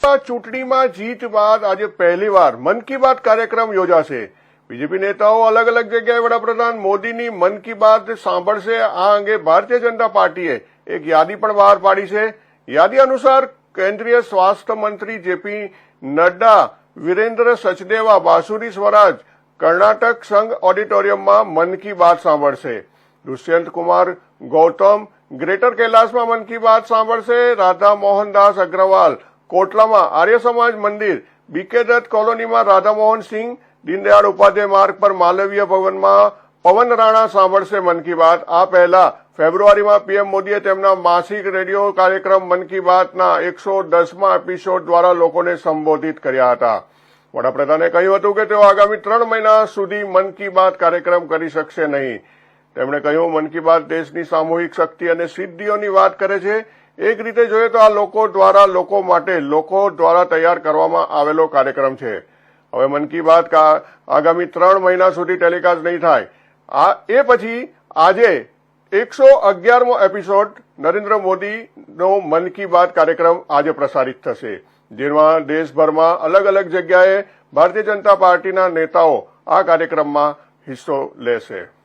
ચૂંટણીમાં જીત બાદ આજે પહેલીવાર મન કી બાત કાર્યક્રમ યોજાશે. બીજેપી નેતાઓ અલગ અલગ જગ્યાએ વડાપ્રધાન મોદીની મન કી બાત સાંભળશે. આ અંગે ભારતીય જનતા પાર્ટીએ એક યાદી પણ બહાર પાડી છે. યાદી અનુસાર કેન્દ્રીય સ્વાસ્થ્ય મંત્રી જેપી નડ્ડા, વિરેન્દ્ર સચદેવા, બાસુરી સ્વરાજ, કર્ણાટક સંઘ ઓડિટોરિયમમાં મન કી બાત સાંભળશે. દુષ્યંત કુમાર, ગૌતમ, ગ્રેટર કૈલાસમાં મન કી બાત સાંભળશે. રાધા મોહનદાસ અગ્રવાલ કોટલામાં આર્ય સમાજ મંદિર બીકે દત્ત કોલોનીમાં રાધામોહન સિંહ, દીનદયાળ ઉપાધ્યાય માર્ગ પર માલવીય ભવનમાં પવન રાણા સાંભળશે મન કી બાત. આ પહેલા ફેબ્રુઆરીમાં પીએમ મોદીએ તેમના માસિક રેડિયો કાર્યક્રમ મન કી બાતના એકસો દસમાં એપિસોડ દ્વારા લોકોને સંબોધિત કર્યા હતા. વડાપ્રધાને કહ્યું હતું કે તેઓ આગામી ત્રણ મહિના સુધી મન કી બાત કાર્યક્રમ કરી શકશે નહીં. તેમણે કહ્યું, મન કી બાત દેશની સામૂહિક શક્તિ અને સિદ્ધિઓની વાત કરે છે. એક રીતે જોઈએ તો આ લોકો દ્વારા, લોકો માટે, લોકો દ્વારા તૈયાર કરવામાં આવેલો કાર્યક્રમ છે. હવે મન કી બાત આગામી ત્રણ મહિના સુધી ટેલિકાસ્ટ નહીં થાય. આ, એ પછી આજે એકસો અગિયારમો એપિસોડ નરેન્દ્ર મોદીનો મન કી બાત કાર્યક્રમ આજે પ્રસારિત થશે. જેમાં દેશભરમાં અલગ અલગ જગ્યાએ ભારતીય જનતા પાર્ટીના નેતાઓ આ કાર્યક્રમમાં હિસ્સો લેશે.